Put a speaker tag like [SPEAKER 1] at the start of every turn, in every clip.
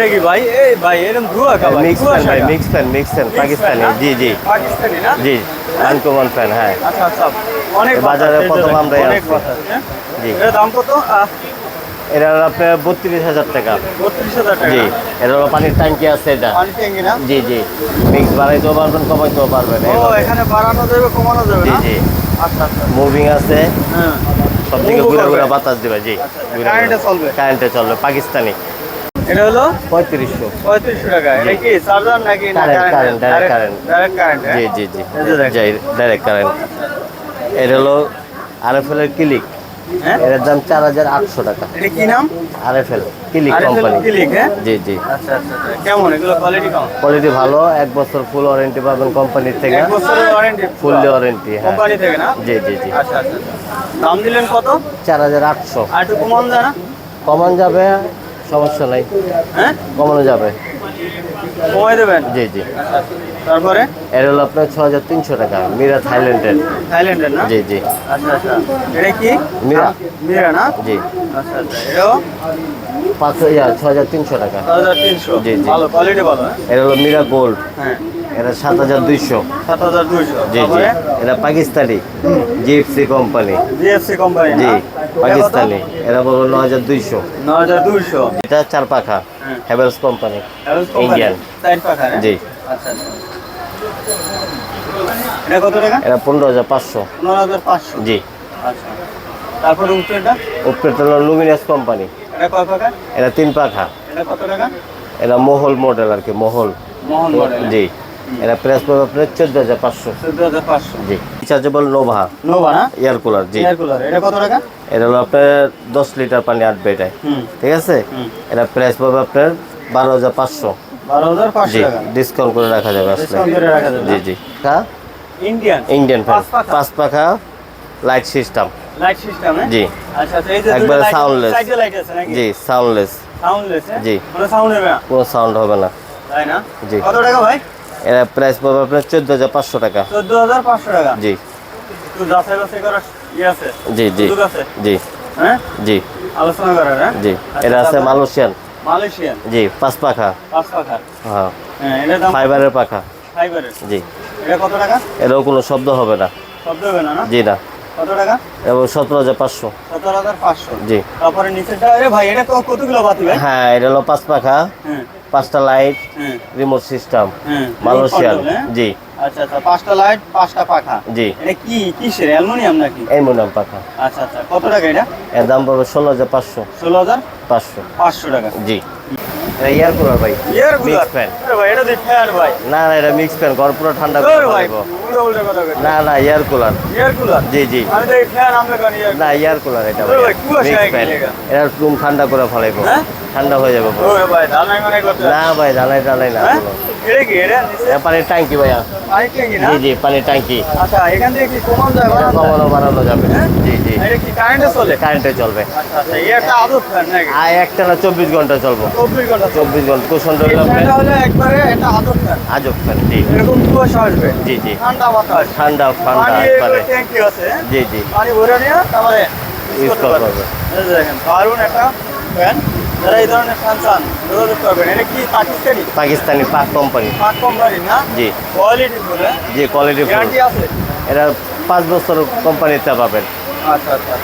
[SPEAKER 1] এটা কি ভাই? এই ভাই এরকম ধোয়া কা ভাই
[SPEAKER 2] মিক্স ফ্যান ভাই mix fan mix fan Pakistani জি জি।
[SPEAKER 1] পাকিস্তানি না?
[SPEAKER 2] জি আনকমন ফ্যান হ্যাঁ।
[SPEAKER 1] আচ্ছা আচ্ছা। অনেক
[SPEAKER 2] এই বাজারে
[SPEAKER 1] বাতাস,
[SPEAKER 2] প্রথম আমরাই
[SPEAKER 1] অনেক
[SPEAKER 2] আসছি।
[SPEAKER 1] হ্যাঁ?
[SPEAKER 2] জি।
[SPEAKER 1] দাম কত?
[SPEAKER 2] এটা হলো আপনার বত্রিশ হাজার টাকা।
[SPEAKER 1] বত্রিশ হাজার টাকা।
[SPEAKER 2] জি এটা হলো পানির ট্যাঙ্কি আছে এটা।
[SPEAKER 1] পানি ট্যাঙ্কি না?
[SPEAKER 2] জি জি। মিক্স বাড়াইতেও পারবেন কমাইতেও পারবেন
[SPEAKER 1] ও এখানে বাড়ানো যাবে কমানো যাবে
[SPEAKER 2] জি
[SPEAKER 1] না?
[SPEAKER 2] জি।
[SPEAKER 1] আচ্ছা আচ্ছা।
[SPEAKER 2] মুভিং আছে।
[SPEAKER 1] হ্যাঁ।
[SPEAKER 2] সব দিকে ঘুরে ঘুরে বাতাস দিবে জি।
[SPEAKER 1] কারেন্টে চলবে।
[SPEAKER 2] কারেন্টে চলবে পাকিস্তানি।
[SPEAKER 1] এটা হলো
[SPEAKER 2] পঁয়ত্রিশশো।
[SPEAKER 1] পঁয়ত্রিশশো টাকা। এটা কি চার্জার নাকি না
[SPEAKER 2] Current, current,
[SPEAKER 1] ডাইরেক্ট কারেন্ট
[SPEAKER 2] জি জি জি। ডাইরেক্ট কারেন্ট এটা হলো আরএফএল এর ক্লিক
[SPEAKER 1] হ্যাঁ?
[SPEAKER 2] এর দাম চার হাজার আটশো টাকা।
[SPEAKER 1] এটা কি নাম?
[SPEAKER 2] আরএফএল ক্লিক কোম্পানি
[SPEAKER 1] হ্যাঁ?
[SPEAKER 2] জি জি।
[SPEAKER 1] আচ্ছা আচ্ছা আচ্ছা। কেমন? এগুলো কোয়ালিটি কেমন?
[SPEAKER 2] কোয়ালিটি ভালো। এক বছর ফুল ওয়ারেন্টি পাবেন কোম্পানির থেকে।
[SPEAKER 1] এক বছরের ওয়ারেন্টি
[SPEAKER 2] ফুললি ওয়ারেন্টি হ্যাঁ।
[SPEAKER 1] কোম্পানি থেকে না?
[SPEAKER 2] জি জি জি।
[SPEAKER 1] আচ্ছা আচ্ছা আচ্ছা। দাম দিলেন কত?
[SPEAKER 2] চার হাজার আটশো।
[SPEAKER 1] আর একটু কমান যায় না
[SPEAKER 2] কমান যাবে সমস্যা নাই।
[SPEAKER 1] হ্যাঁ?
[SPEAKER 2] কমানো যাবে।
[SPEAKER 1] কমাই দেবেন?
[SPEAKER 2] জি জি।
[SPEAKER 1] তারপরে?
[SPEAKER 2] এর হলো আপনার ছ হাজার তিনশো টাকা মিরা থাইল্যান্ডের।
[SPEAKER 1] থাইল্যান্ডের না?
[SPEAKER 2] জি জি।
[SPEAKER 1] আচ্ছা আচ্ছা। এটা কি?
[SPEAKER 2] মীরা।
[SPEAKER 1] মীরা না?
[SPEAKER 2] জি।
[SPEAKER 1] আচ্ছা আচ্ছা। এটাও?
[SPEAKER 2] পাঁচ হাজার ছ হাজার তিনশো টাকা।
[SPEAKER 1] হাজার তিনশো।
[SPEAKER 2] জি, জি।
[SPEAKER 1] ভালো কোয়ালিটি ভালো হ্যাঁ?
[SPEAKER 2] এর হলো মিরা গোল্ড।
[SPEAKER 1] হ্যাঁ।
[SPEAKER 2] এটা সাত হাজার দুইশো।
[SPEAKER 1] সাত হাজার দুইশো।
[SPEAKER 2] জি জি। এটা Pakistani GFC company.
[SPEAKER 1] GFC company
[SPEAKER 2] জি। পাকিস্তানি। এরা বলব ন হাজার দুইশো।
[SPEAKER 1] হাজার দুইশো?
[SPEAKER 2] এটা চার পাখা।
[SPEAKER 1] হ্যাঁ।
[SPEAKER 2] হ্যাভেলস কোম্পানি
[SPEAKER 1] হ্যাঁ?
[SPEAKER 2] জি।
[SPEAKER 1] আচ্ছা আচ্ছা। এটা কত টাকা?
[SPEAKER 2] এটা পনেরো হাজার পাঁচশো।
[SPEAKER 1] পনেরো হাজার পাঁচশো?
[SPEAKER 2] জি।
[SPEAKER 1] আচ্ছা। তারপরে উপরেটা
[SPEAKER 2] উপরেটা হলো লুমিনাস কোম্পানি
[SPEAKER 1] এটা কয় পাখা?
[SPEAKER 2] এটা তিন পাখা।
[SPEAKER 1] এটা কত টাকা?
[SPEAKER 2] এটা মহল মডেল আর কি মহল।
[SPEAKER 1] মডেল
[SPEAKER 2] জি। এটা প্রাইস পড়বে আপনার চোদ্দ হাজার পাঁচশো।
[SPEAKER 1] চোদ্দ হাজার পাঁচশো।
[SPEAKER 2] জি। রিচার্জেবল নোভা
[SPEAKER 1] নোভা না?
[SPEAKER 2] এয়ার কুলার জি।
[SPEAKER 1] এয়ার কুলার এটা কত টাকা?
[SPEAKER 2] এটা হলো আপনার দশ লিটার পানি আটবে এটায় ঠিক আছে। এটা প্রাইস পড়বে আপনার বারো হাজার পাঁচশো।
[SPEAKER 1] বারো হাজার পাঁচশো
[SPEAKER 2] জি ডিসকাউন্ট করে রাখা যাবে আসলে। জি জি। হ্যাঁ
[SPEAKER 1] ইন্ডিয়ান
[SPEAKER 2] ইন্ডিয়ান ফ্যান
[SPEAKER 1] পাঁচ পাখা?
[SPEAKER 2] লাইট সিস্টেম
[SPEAKER 1] লাইট সিস্টেম
[SPEAKER 2] জি।
[SPEAKER 1] আচ্ছা আচ্ছা এই যে
[SPEAKER 2] একবারে soundless।
[SPEAKER 1] সাইডে লাইট আছে নাকি?
[SPEAKER 2] জি সাউন্ডলেস
[SPEAKER 1] সাউন্ডলেস
[SPEAKER 2] জি।
[SPEAKER 1] কোনো সাউন্ড হবে না?
[SPEAKER 2] কোনো সাউন্ড হবে না।
[SPEAKER 1] তাই না?
[SPEAKER 2] জি।
[SPEAKER 1] কত টাকা ভাই?
[SPEAKER 2] এরা প্রাইস পড়বে আপনার চোদ্দ হাজার পাঁচশো টাকা।
[SPEAKER 1] চোদ্দ হাজার পাঁচশো টাকা?
[SPEAKER 2] জি।
[SPEAKER 1] ইয়ে আছে?
[SPEAKER 2] জি জি। জি।
[SPEAKER 1] হ্যাঁ?
[SPEAKER 2] জি।
[SPEAKER 1] আলোচনা করার হ্যাঁ?
[SPEAKER 2] জি।
[SPEAKER 1] আচ্ছা,
[SPEAKER 2] এটা আছে? মালয়েশিয়ান।
[SPEAKER 1] মালয়েশিয়ান?
[SPEAKER 2] জি পাঁচ পাখা।
[SPEAKER 1] পাঁচ পাখা।
[SPEAKER 2] হ্যাঁ।
[SPEAKER 1] হ্যাঁ
[SPEAKER 2] ফাইবারের পাখা।
[SPEAKER 1] ফাইবারের?
[SPEAKER 2] জি।
[SPEAKER 1] এটা কত টাকা?
[SPEAKER 2] এরও কোনো শব্দ হবে না।
[SPEAKER 1] শব্দ হবে না না?
[SPEAKER 2] জি না।
[SPEAKER 1] কত টাকা?
[SPEAKER 2] এবং সতেরো হাজার পাঁচশো।
[SPEAKER 1] সতেরো হাজার পাঁচশো।
[SPEAKER 2] জি।
[SPEAKER 1] তারপরে নিচেরটা আরে ভাই এটা কতগুলো বাতি ভাই?
[SPEAKER 2] হ্যাঁ এটা হলো পাঁচ পাখা।
[SPEAKER 1] হ্যাঁ।
[SPEAKER 2] পাঁচটা লাইট রিমোট সিস্টেম মালয়েশিয়ান? জি।
[SPEAKER 1] আচ্ছা আচ্ছা পাঁচটা লাইট পাঁচটা পাখা।
[SPEAKER 2] জি।
[SPEAKER 1] এটা কি কিসের অ্যালুমিনিয়াম নাকি?
[SPEAKER 2] অ্যালুমিনিয়াম পাখা।
[SPEAKER 1] আচ্ছা আচ্ছা কত টাকা এটা?
[SPEAKER 2] এর দাম পড়বে ষোলো হাজার পাঁচশো।
[SPEAKER 1] ষোলো হাজার
[SPEAKER 2] পাঁচশো।
[SPEAKER 1] পাঁচশো টাকা।
[SPEAKER 2] জি। এটা ইয়ার কুলার ভাই।
[SPEAKER 1] ইয়ার
[SPEAKER 2] মিক্স ফ্যান
[SPEAKER 1] ভাই এটা দিয়ে ফ্যান ভাই।
[SPEAKER 2] না না এটা মিক্স ফ্যান ঘর পুরো ঠান্ডা করে
[SPEAKER 1] ভাই
[SPEAKER 2] ফেলব।
[SPEAKER 1] উল্টো উল্টো কথা কই
[SPEAKER 2] না না ইয়ার কুলার। জি জি।
[SPEAKER 1] আমি তো ফ্যান আমরা করি ইয়ার
[SPEAKER 2] না ইয়ার কুলার এটা
[SPEAKER 1] ভাই,
[SPEAKER 2] মিক্স ফ্যান এটা রুম ঠান্ডা করে ফেলাইবো।
[SPEAKER 1] হ্যাঁ?
[SPEAKER 2] ঠান্ডা হয়ে যাবে
[SPEAKER 1] ভাই দালাই মানে
[SPEAKER 2] না ভাই জ্বালাই জ্বালাই না।
[SPEAKER 1] হ্যাঁ? এটা কি এটা
[SPEAKER 2] পানির ট্যাঙ্কি ভাইয়া।
[SPEAKER 1] পানি ট্যাঙ্কি না?
[SPEAKER 2] জি জি পানির ট্যাঙ্কি।
[SPEAKER 1] আচ্ছা এখান থেকে কি কমান যায় বাড়ানো যায়?
[SPEAKER 2] কমানো বাড়ানো যাবে।
[SPEAKER 1] হ্যাঁ?
[SPEAKER 2] জি জি।
[SPEAKER 1] এটা কি কারেন্টে চলে?
[SPEAKER 2] কারেন্টে চলবে।
[SPEAKER 1] আচ্ছা আচ্ছা একটা আদত ফ্যান নাকি?
[SPEAKER 2] আর একটা না চব্বিশ ঘণ্টা চলবো।
[SPEAKER 1] চব্বিশ ঘণ্টা চলবে
[SPEAKER 2] চব্বিশ
[SPEAKER 1] ঘণ্টা। ফ্যান।
[SPEAKER 2] আজব ফ্যান জি। জি জি।
[SPEAKER 1] ঠান্ডা
[SPEAKER 2] ঠান্ডা একবারে।
[SPEAKER 1] হ্যাঁ?
[SPEAKER 2] জি জি।
[SPEAKER 1] এই দারুণ একটা ফ্যান। যারা এই ধরনের ফ্যান চান যোগাযোগ করবেন। এটা কি পাকিস্তানি?
[SPEAKER 2] পাকিস্তানি পাক কোম্পানি।
[SPEAKER 1] পাক কোম্পানি না?
[SPEAKER 2] জি।
[SPEAKER 1] কোয়ালিটি বলে
[SPEAKER 2] জি কোয়ালিটি
[SPEAKER 1] আছে?
[SPEAKER 2] এটা পাঁচ বছর কোম্পানিতে পাবেন।
[SPEAKER 1] আচ্ছা আচ্ছা।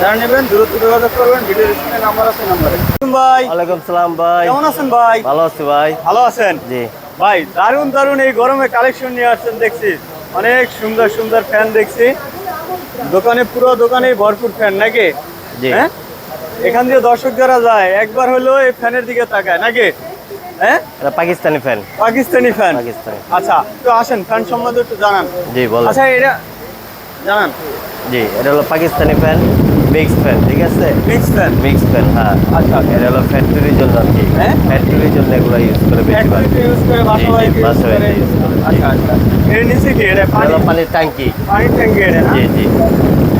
[SPEAKER 1] যারা নেবেন দ্রুত যোগাযোগ করবেন স্ক্রিনে নাম্বার আছে নাম্বারে। ভাই
[SPEAKER 2] ওয়ালাইকুম সালাম ভাই।
[SPEAKER 1] কেমন আছেন ভাই?
[SPEAKER 2] ভালো আছি ভাই।
[SPEAKER 1] ভালো আছেন?
[SPEAKER 2] জি।
[SPEAKER 1] ভাই দারুণ দারুণ এই গরমে কালেকশন নিয়ে আসছেন দেখছি। অনেক সুন্দর সুন্দর ফ্যান দেখছি। দোকানে পুরো দোকানে ভরপুর ফ্যান নাকি?
[SPEAKER 2] জি।
[SPEAKER 1] হ্যাঁ? এখান দিয়ে দর্শক যারা যায় একবার হলেও এই ফ্যানের দিকে তাকায় নাকি? হ্যাঁ?
[SPEAKER 2] Pakistani fan
[SPEAKER 1] Pakistani fan
[SPEAKER 2] Pakistani.
[SPEAKER 1] আচ্ছা তো আসেন ফ্যান সম্বন্ধে একটু জানান।
[SPEAKER 2] জি বলো
[SPEAKER 1] আচ্ছা এটা জানান।
[SPEAKER 2] জি এটা হলো পাকিস্তানি ফ্যান মিক্স ফ্যান ঠিক আছে?
[SPEAKER 1] মিক্স ফ্যান
[SPEAKER 2] মিক্স ফ্যান হ্যাঁ।
[SPEAKER 1] আচ্ছা
[SPEAKER 2] এটা হলো ফ্যাক্টরির জন্য আর কি।
[SPEAKER 1] হ্যাঁ?
[SPEAKER 2] ফ্যাক্টরির জন্য এগুলো ইউজ করে বেশিরভাগ
[SPEAKER 1] ইউজ করে বাসা বাড়িতে ইউজ করে। আচ্ছা আচ্ছা। এর নিচে কি? এটা পানি
[SPEAKER 2] পানির ট্যাঙ্কি।
[SPEAKER 1] পানি ট্যাঙ্কি এটা
[SPEAKER 2] জি জি।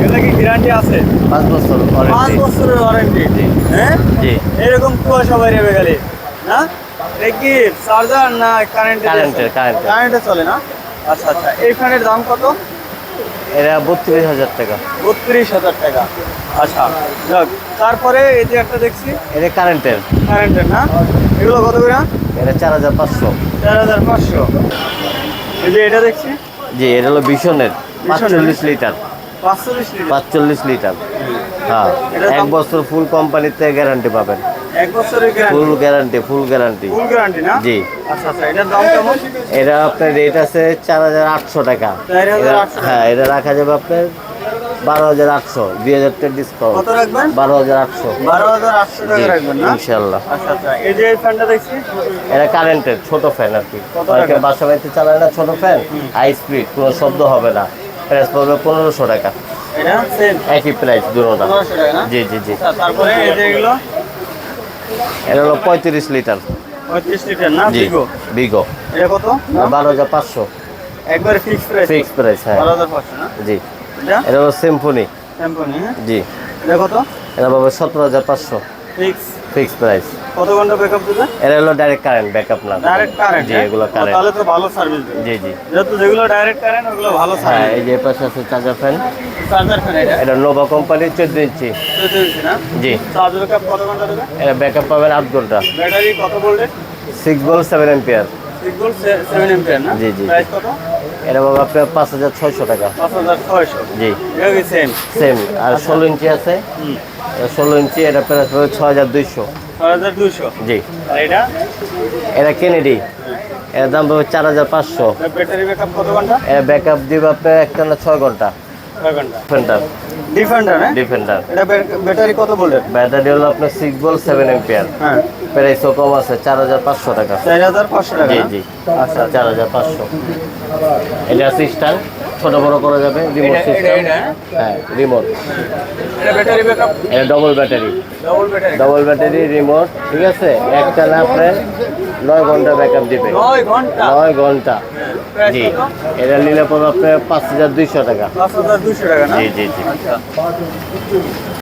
[SPEAKER 1] এটা কি গ্যারান্টি আছে?
[SPEAKER 2] পাঁচ বছর
[SPEAKER 1] পাঁচ বছরের ওয়ারেন্টি
[SPEAKER 2] জি।
[SPEAKER 1] হ্যাঁ?
[SPEAKER 2] জি।
[SPEAKER 1] এরকম কুয়াশা বাইরে গেলে না? এটা কি চার্জার না কারেন্টে
[SPEAKER 2] কারেন্টের কারেন্টের
[SPEAKER 1] চলে না? আচ্ছা আচ্ছা। এই ফ্যানের দাম কত?
[SPEAKER 2] এটা বত্রিশ হাজার টাকা।
[SPEAKER 1] বত্রিশ হাজার টাকা। আচ্ছা যাক তারপরে এই যে একটা দেখছি
[SPEAKER 2] এটা কারেন্টের।
[SPEAKER 1] কারেন্টের না? এগুলো কত করে?
[SPEAKER 2] এটা চার হাজার পাঁচশো।
[SPEAKER 1] চার হাজার পাঁচশো। এই যে এটা দেখছি?
[SPEAKER 2] জি এটা হলো ভীষণের। পাঁচচল্লিশ লিটার।
[SPEAKER 1] পাঁচচল্লিশ লিটার।
[SPEAKER 2] পাঁচচল্লিশ লিটার। হ্যাঁ এক বছর ফুল কোম্পানিতে গ্যারান্টি পাবেন।
[SPEAKER 1] এক বছরের
[SPEAKER 2] full guarantee full guarantee
[SPEAKER 1] full guarantee না?
[SPEAKER 2] জি।
[SPEAKER 1] আচ্ছা আচ্ছা এটার দাম কেমন?
[SPEAKER 2] এটা আপনার রেট আছে চার হাজার আটশো টাকা।
[SPEAKER 1] 4,800
[SPEAKER 2] হ্যাঁ এটা রাখা যাবে আপনার বারো হাজার আটশো। দুই হাজার টাকা ডিসকাউন্ট
[SPEAKER 1] কত রাখবেন?
[SPEAKER 2] বারো হাজার আটশো।
[SPEAKER 1] বারো হাজার আটশো টাকা রাখবেন না?
[SPEAKER 2] ইনশাল্লাহ
[SPEAKER 1] আচ্ছা আচ্ছা এই যে ফ্যানটা দেখছি?
[SPEAKER 2] এটা কারেন্টের ছোট ফ্যান আর কি। অনেকে বাসা বাড়িতে চালায় না ছোট ফ্যান হাই স্পিড কোনো শব্দ হবে না। প্রাইস পড়বে পনেরোশো টাকা। একই প্রাইস
[SPEAKER 1] না?
[SPEAKER 2] জি জি জি।
[SPEAKER 1] আচ্ছা, তারপরে এই যে এগুলো?
[SPEAKER 2] এটা হলো পঁয়ত্রিশ লিটার।
[SPEAKER 1] পঁয়ত্রিশ লিটার না বিগো
[SPEAKER 2] বিগো
[SPEAKER 1] এটা কত?
[SPEAKER 2] বারো হাজার পাঁচশো।
[SPEAKER 1] একবারে ফিক্স প্রাইস
[SPEAKER 2] ফিক্স প্রাইস হ্যাঁ।
[SPEAKER 1] বারো হাজার পাঁচশো না?
[SPEAKER 2] জি।
[SPEAKER 1] এটা?
[SPEAKER 2] হলো সিম্ফনি
[SPEAKER 1] স্যাম্পনি হ্যাঁ।
[SPEAKER 2] জি।
[SPEAKER 1] এটা কত?
[SPEAKER 2] এটা পাবে সতেরো হাজার পাঁচশো।
[SPEAKER 1] ফিক্স
[SPEAKER 2] ফিক্স প্রাইস
[SPEAKER 1] কত ঘণ্টা ব্যাকআপ দেবে?
[SPEAKER 2] এটা হলো ডাইরেক্ট কারেন্ট ব্যাকআপ না।
[SPEAKER 1] ডাইরেক্ট কারেন্ট
[SPEAKER 2] জি এগুলো কারেন্ট
[SPEAKER 1] তাহলে তো ভালো সার্ভিস
[SPEAKER 2] জি জি।
[SPEAKER 1] যেহেতু যেগুলো ডাইরেক্ট কারেন্ট ওগুলো ভালো
[SPEAKER 2] হ্যাঁ এই যে পাশে আছে চার্জার ফ্যান
[SPEAKER 1] এটা?
[SPEAKER 2] নোভা চোদ্দ ইঞ্চি জি। এটা ব্যাকআপ পাবেন ঘণ্টা।
[SPEAKER 1] ব্যাটারি কত ভোল্টেজ
[SPEAKER 2] সিক্স বল সেভেন এম্পিয়ার জি, জি, এটা আপনার পাঁচ হাজার ছয়শো টাকা। জি।
[SPEAKER 1] সেম
[SPEAKER 2] সেম আর ষোলো ইঞ্চি আছে। ষোলো ইঞ্চি এটা পাবে ছয় হাজার দুইশো। জি।
[SPEAKER 1] এটা?
[SPEAKER 2] কেনেডি এর দাম পাবে চার হাজার পাঁচশো।
[SPEAKER 1] কত
[SPEAKER 2] ঘণ্টা? দিবে আপনার একটা না ছয়
[SPEAKER 1] ঘণ্টা।
[SPEAKER 2] ডিফেন্ডার
[SPEAKER 1] ডিফেন্ডার হ্যাঁ
[SPEAKER 2] ডিফেন্ডার
[SPEAKER 1] এটা ব্যাটারি কত ভোল্টের?
[SPEAKER 2] ব্যাটারি হলো আপনার সিক্স বল সেভেন এম্পিয়ার
[SPEAKER 1] হ্যাঁ।
[SPEAKER 2] প্রাইসও কম আছে চার হাজার পাঁচশো টাকা।
[SPEAKER 1] চার হাজার পাঁচশো টাকা
[SPEAKER 2] জি জি।
[SPEAKER 1] আচ্ছা
[SPEAKER 2] চার হাজার পাঁচশো। এটা সিস্টেম ছোট বড় করা যাবে রিমোট সিস্টেম হ্যাঁ? রিমোট
[SPEAKER 1] এটা ব্যাটারি ব্যাকআপ
[SPEAKER 2] এটা double battery
[SPEAKER 1] double battery
[SPEAKER 2] double battery remote ঠিক আছে? একটা না আপনার নয় ঘণ্টা ব্যাকআপ দিবে।
[SPEAKER 1] নয় ঘণ্টা?
[SPEAKER 2] নয় ঘণ্টা।
[SPEAKER 1] প্রাইস
[SPEAKER 2] জি। এটা নিলে পরে আপনার পাঁচ হাজার দুইশো টাকা।
[SPEAKER 1] পাঁচ হাজার দুশো টাকা
[SPEAKER 2] জি জি জি।
[SPEAKER 1] আচ্ছা।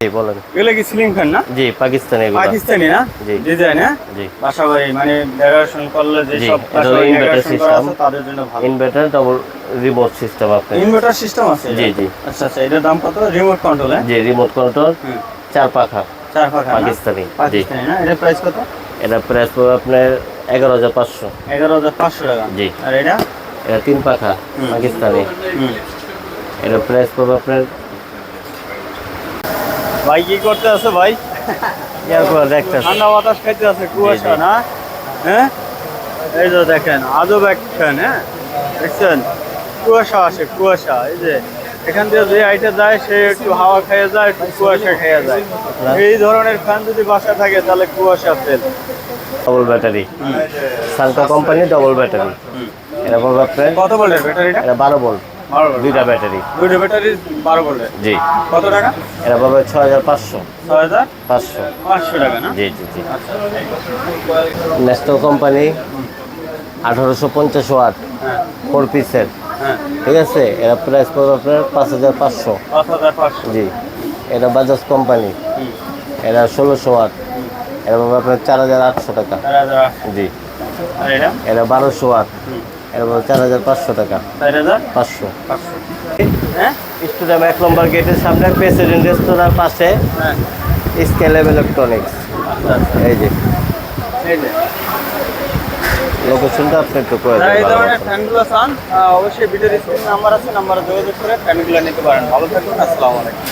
[SPEAKER 2] জি বলেন।
[SPEAKER 1] এগুলো কি সিলিং ফ্যান না?
[SPEAKER 2] জি পাকিস্তানি এগুলো।
[SPEAKER 1] পাকিস্তানি না?
[SPEAKER 2] জি।
[SPEAKER 1] ডিজাইন হ্যাঁ?
[SPEAKER 2] জি।
[SPEAKER 1] বাসাবাড়ি মানে ডেকোরেশন করলে যে সব বাসাবাড়ি
[SPEAKER 2] inverter
[SPEAKER 1] decoration করা
[SPEAKER 2] system।
[SPEAKER 1] আছে তাদের জন্য ভালো।
[SPEAKER 2] ইনভার্টার ডবল রিমোট সিস্টেম আপনার
[SPEAKER 1] ইনভার্টার সিস্টেম আছে?
[SPEAKER 2] জি, জি।
[SPEAKER 1] আচ্ছা আচ্ছা এটার দাম কত? রিমোট কন্ট্রোল হ্যাঁ?
[SPEAKER 2] রিমোট কন্ট্রোল চার পাখা।
[SPEAKER 1] চার পাখা
[SPEAKER 2] পাকিস্তানি জি।
[SPEAKER 1] পাকিস্তানি না? এটা প্রাইস কত?
[SPEAKER 2] এটা প্রাইস পড়বে আপনার এগারো হাজার পাঁচশো।
[SPEAKER 1] এগারো হাজার পাঁচশো টাকা।
[SPEAKER 2] জি।
[SPEAKER 1] আর এটা?
[SPEAKER 2] এটা তিন পাখা
[SPEAKER 1] হুম।
[SPEAKER 2] পাকিস্তানি। এটা প্রাইস পড়বে আপনার
[SPEAKER 1] ভাই কি করতে আছে ভাই?
[SPEAKER 2] দেখতে
[SPEAKER 1] ঠান্ডা বাতাস খাইতে আছে কুয়াশা। না? হ্যাঁ? এই যে দেখেন আজব এক ফ্যান হ্যাঁ? দেখছেন? কুয়াশা আসে কুয়াশা এই যে। এখান থেকে যে আইটা যায় সে একটু হাওয়া খেয়ে যায় একটু কুয়াশা খেয়ে যায়। এই ধরনের ফ্যান যদি বাসায় থাকে তাহলে কুয়াশা ফেল
[SPEAKER 2] ডবল ব্যাটারি সালটা কোম্পানি ডবল ব্যাটারি এটা পড়বে আপনার?
[SPEAKER 1] কত বলে ব্যাটারিটা?
[SPEAKER 2] এটা বারো ভোল্ট। দুইটা ব্যাটারি।
[SPEAKER 1] দুইটা ব্যাটারি বারো বলে
[SPEAKER 2] জি।
[SPEAKER 1] কত টাকা?
[SPEAKER 2] এটা পাবে ছয় হাজার পাঁচশো।
[SPEAKER 1] ছয় হাজার
[SPEAKER 2] পাঁচশো।
[SPEAKER 1] পাঁচশো টাকা না?
[SPEAKER 2] জি জি জি।
[SPEAKER 1] আচ্ছা।
[SPEAKER 2] নেস্টো কোম্পানি আঠারোশো পঞ্চাশ ওয়াট।
[SPEAKER 1] হ্যাঁ।
[SPEAKER 2] ফোর পিসের
[SPEAKER 1] হ্যাঁ।
[SPEAKER 2] ঠিক আছে? এটা প্রাইস পড়বে আপনার পাঁচ হাজার পাঁচশো। জি। এটা বাজাজ কোম্পানি। এটা ষোলোশো ওয়াট। এটা পাবে আপনার চার হাজার আটশো টাকা। জি।
[SPEAKER 1] এটা?
[SPEAKER 2] বারোশো ওয়াট।
[SPEAKER 1] হুম।
[SPEAKER 2] চার হাজার পাঁচশো টাকা।
[SPEAKER 1] চার হাজার?
[SPEAKER 2] পাঁচশো।
[SPEAKER 1] পাঁচশো হ্যাঁ?
[SPEAKER 2] স্টুডিয়াম এক নম্বর গেটের সামনে প্রেসিডেন্ট রেস্তোরাঁর পাশে
[SPEAKER 1] হ্যাঁ।
[SPEAKER 2] স্কেলেব ইলেকট্রনিক্স
[SPEAKER 1] আচ্ছা আচ্ছা।
[SPEAKER 2] এই যে। লোকেশনটা আপনি একটু করে
[SPEAKER 1] এই ধরনের ফ্যানগুলো চান অবশ্যই স্ক্রিন নাম্বার আছে নাম্বারে যোগাযোগ করে ফ্যানগুলো নিতে পারেন। ভালো থাকুন আসসালামু আলাইকুম।